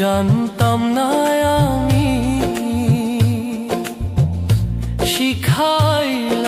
জানতাম না আমি। শিখাইল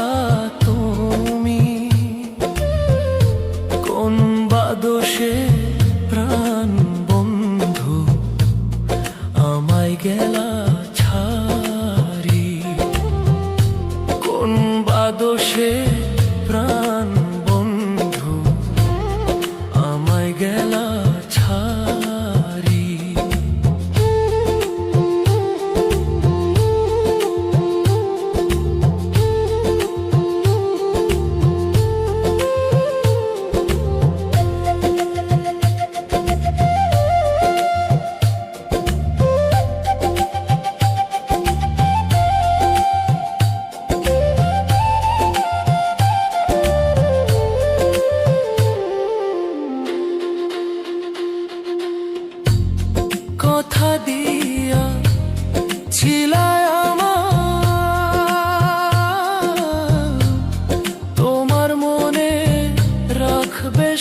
থাকবে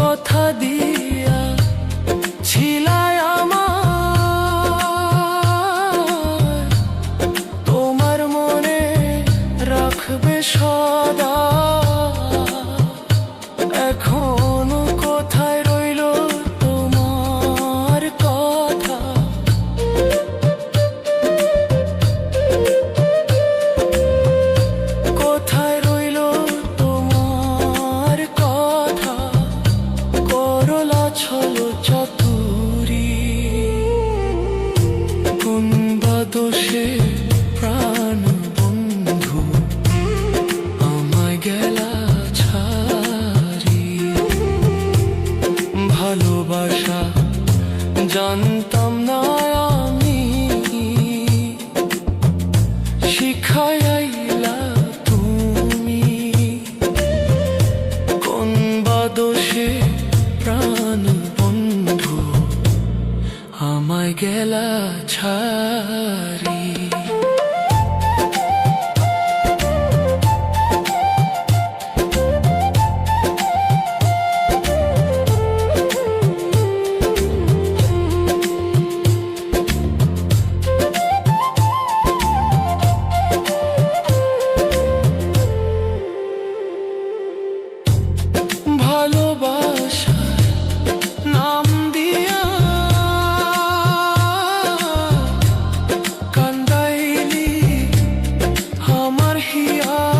কথা দিয়া আমার তোমার মনে রাখবে সদা। এখন गला छा here.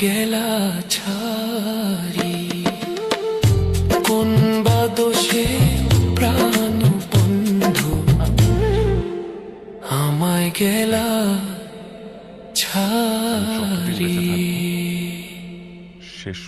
গেলা ছারি কোন বা দোষে প্রাণ বন্ধু আমায় গেলা ছারি শেষ